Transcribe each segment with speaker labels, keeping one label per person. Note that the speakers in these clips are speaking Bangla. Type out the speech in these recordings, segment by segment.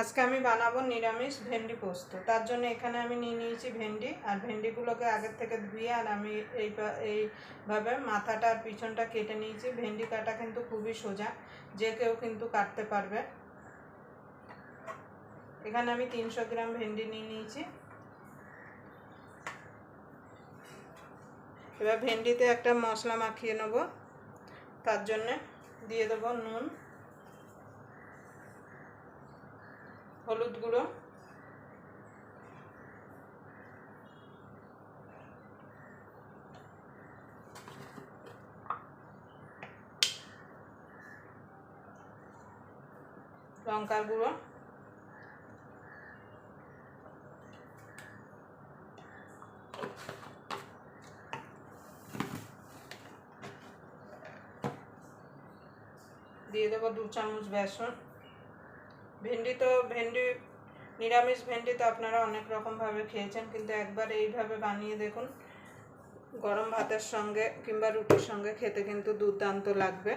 Speaker 1: আজকে আমি বানাবো নিরামিষ ভেন্ডি পোস্ত। তার জন্য এখানে আমি নিয়ে নিয়েছি ভেন্ডি, আর ভেন্ডিগুলোকে আগের থেকে ধুয়ে আর আমি এই এইভাবে মাথাটা আর পিছনটা কেটে নিয়েছি। ভেন্ডি কাটা কিন্তু খুবই সোজা, যে কেউ কিন্তু কাটতে পারবে। এখানে আমি তিনশো গ্রাম ভেন্ডি নিয়ে নিয়েছি। এবার ভেন্ডিতে একটা মশলা মাখিয়ে নেব। তার জন্যে দিয়ে দেবো নুন। হলুদ গুঁড়ো। লঙ্কার গুঁড়ো। দিয়ে দেবো দু চামচ বেসন। ভেন্ডি তো ভেন্ডি, নিরামিষ ভেন্ডি তো আপনারা অনেক রকমভাবে খেয়েছেন, কিন্তু একবার এইভাবে বানিয়ে দেখুন। গরম ভাতের সঙ্গে কিংবা রুটির সঙ্গে খেতে কিন্তু দুর্দান্ত লাগবে।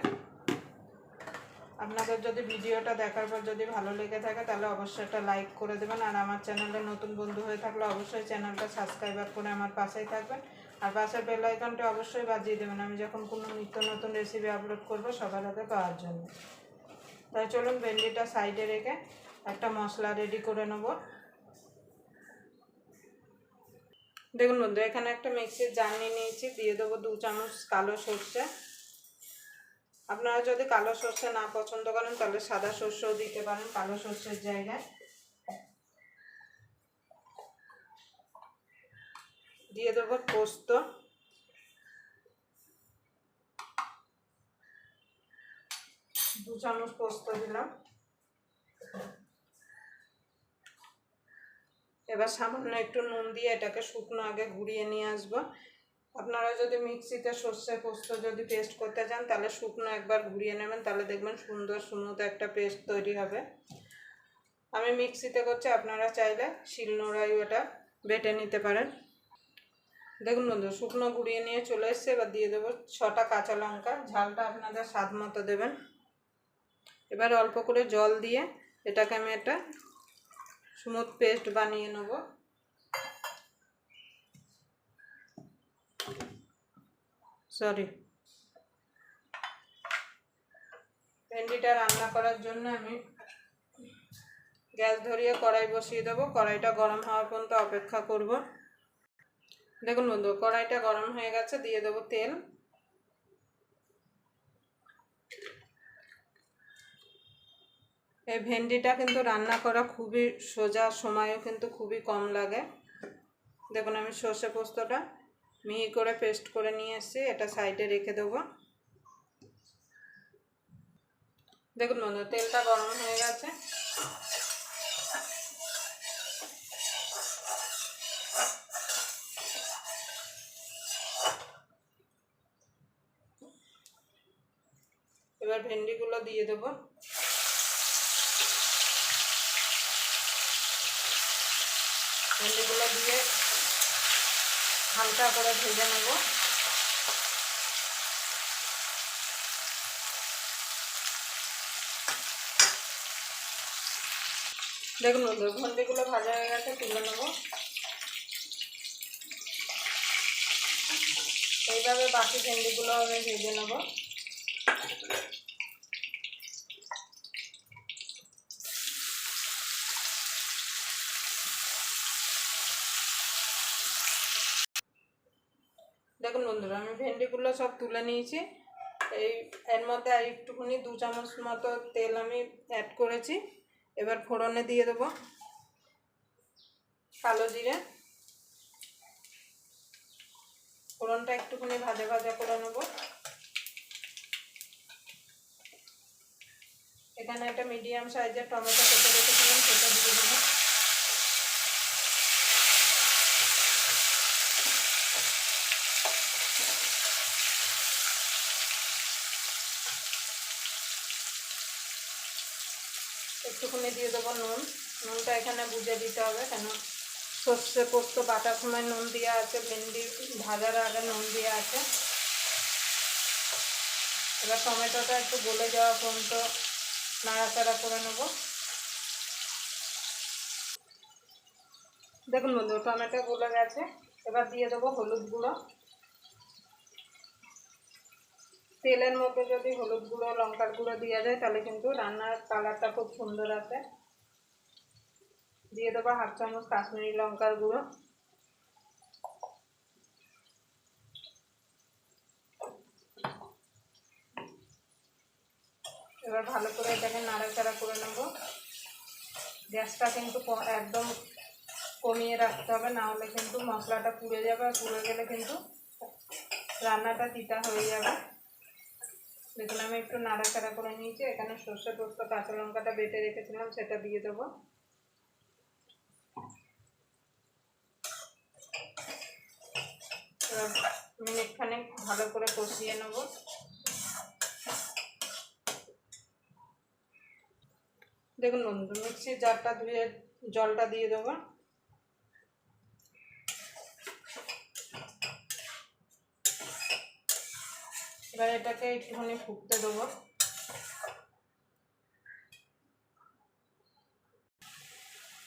Speaker 1: আপনাদের যদি ভিডিওটা দেখার পর যদি ভালো লেগে থাকে, তাহলে অবশ্যই একটা লাইক করে দেবেন, আর আমার চ্যানেলে নতুন বন্ধু হয়ে থাকলে অবশ্যই চ্যানেলটা সাবস্ক্রাইব করে আমার পাশেই থাকবেন। আর পাশের বেল আইকনটা অবশ্যই বাজিয়ে দেবেন, আমি যখন কোনো নিত্য নতুন রেসিপি আপলোড করব সবার আগে পাওয়ার জন্য। তাই চলুন ভেন্ডিটা সাইডে রেখে একটা মশলা রেডি করে নেব। দেখুন বন্ধু, এখানে একটা মিক্সির জার নিয়ে নিয়েছি, দিয়ে দেবো দু চামচ কালো সর্ষে। আপনারা যদি কালো সর্ষে না পছন্দ করেন, তাহলে সাদা সর্ষেও দিতে পারেন কালো সর্ষের জায়গায়। দিয়ে দেবো পোস্ত। চামচ পোস্ত দিলাম। এবার সামান্য একটু নুন দিয়ে এটাকে শুকনো আগে ঘুরিয়ে নিয়ে আসব। আপনারা যদি মিক্সিতে সর্ষে পোস্ত যদি পেস্ট করতে চান, তাহলে শুকনো একবার ঘুরিয়ে নেবেন, তাহলে দেখবেন সুন্দর সুন্দর একটা পেস্ট তৈরি হবে। আমি মিক্সিতে করছি, আপনারা চাইলে শিলনোড়াই ওটা বেটে নিতে পারেন। দেখুন বন্ধু শুকনো ঘুরিয়ে নিয়ে চলে এসছে। এবার দিয়ে দেবো ছটা কাঁচা লঙ্কা, ঝালটা আপনাদের স্বাদ মতো দেবেন। এবার অল্প করে জল দিয়ে এটাকে আমি একটা স্মুথ পেস্ট বানিয়ে নেব। সরি ভেন্ডিটা রান্না করার জন্য আমি গ্যাস ধরিয়ে কড়াই বসিয়ে দেবো। কড়াইটা গরম হওয়া পর্যন্ত অপেক্ষা করব। দেখুন বন্ধু, কড়াইটা গরম হয়ে গেছে, দিয়ে দেবো তেল। এই ভেন্ডিটা কিন্তু রান্না করা খুবই সোজা, সময়ও কিন্তু খুবই কম লাগে। দেখুন আমি সর্ষে পোস্তটা মিহি করে পেস্ট করে নিয়ে এসেছি, এটা সাইডে রেখে দেবো। দেখুন বন্ধু, তেলটা গরম হয়ে গেছে। এবার ভেন্ডিগুলো দিয়ে দেবো। ভেন্ডিগুলো দিয়ে হালকা করে ভেজে নেব। দেখুন বন্ধু ভেন্ডিগুলো ভাজা হয়ে গেছে, তুলে নেব। এইভাবে বাকি ভেন্ডিগুলো আমি ভেজে নেব। দেখুন বন্ধুরা, আমি ভেন্ডিগুলো সব তুলে নিয়েছি। এই, এর মধ্যে আর একটুখানি দু চামচ মতো তেল আমি অ্যাড করেছি। এবার ফোড়নে দিয়ে দেবো কালো জিরে। ফোড়নটা একটুখানি ভাজা ভাজা করে নেব। এখানে একটা মিডিয়াম সাইজের টমেটো কেটে রেখেছিলাম, সেটা দিয়ে দেবো। একটুখানি দিয়ে দেবো নুন। নুনটা এখানে বুঝে দিতে হবে, কেন সর্ষে পোস্ত বাটার সময় নুন দেওয়া আছে, ভেন্ডি ভাজার আগে নুন দেওয়া আছে। এবার টমেটোটা একটু গলে যাওয়া পর্যন্ত নাড়াচাড়া করে নেব। দেখুন বন্ধু, টমেটো গুলো গেছে। এবার দিয়ে দেবো হলুদ গুঁড়ো। তেলের মধ্যে যদি হলুদ গুঁড়ো, লঙ্কার গুঁড়ো দেওয়া যায় তাহলে কিন্তু রান্নার কালারটা খুব সুন্দর আসে। দিয়ে দেবো হাফ চামচ কাশ্মীরি লঙ্কার গুঁড়ো। এবার ভালো করে এটাকে নাড়াচাড়া করে নেব। গ্যাসটা কিন্তু একদম কমিয়ে রাখতে হবে, না হলে কিন্তু মশলাটা পুড়ে যাবে, আর পুড়ে গেলে কিন্তু রান্নাটা তিতা হয়ে যাবে। দেখুন আমি একটু নাড়াচাড়া করে নিয়েছি, এখানে সর্ষে পোস্ত, কাঁচা লঙ্কাটা বেটে রেখেছিলাম, সেটা দিয়ে দেবো। এবার মিনিট ভালো করে কষিয়ে নেব। দেখুন মিক্সির জারটা ধুয়ে জলটা দিয়ে দেবো। এবার এটাকে একটুখানি ফুটতে দেবো।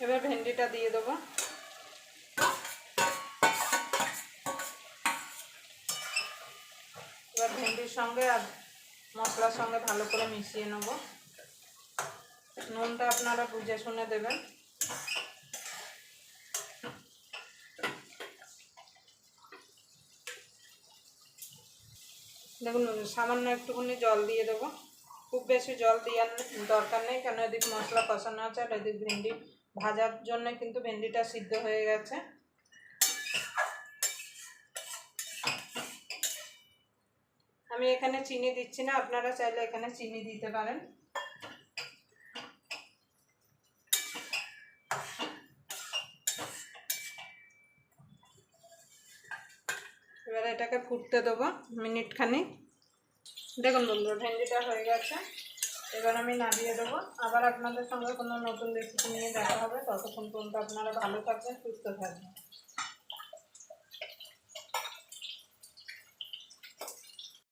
Speaker 1: এবার ভেন্ডিটা দিয়ে দেবো। এবার ভেন্ডির সঙ্গে আর মশলার সঙ্গে ভালো করে মিশিয়ে নেব। নুনটা আপনারা বুঝে শুনে দেবেন। দেখুন, সামান্য একটুখানি জল দিয়ে দেবো। খুব বেশি জল দেওয়ার দরকার নেই, কেন এদিক মশলা কষানো আছে আর এদিক ভেন্ডি ভাজার জন্য কিন্তু ভেন্ডিটা সিদ্ধ হয়ে গেছে। আমি এখানে চিনি দিচ্ছি না, আপনারা চাইলে এখানে চিনি দিতে পারেন এবার এটাকে ফুটতে দেবো মিনিট খানি দেখুন বন্ধুরা, ভেন্ডিটা হয়ে গেছে। এবার আমি নামিয়ে দেবো। আবার আপনাদের সঙ্গে কোনো নতুন রেসিপি নিয়ে দেখা হবে। ততক্ষণ পর্যন্ত আপনারা ভালো থাকবেন, সুস্থ থাকবেন।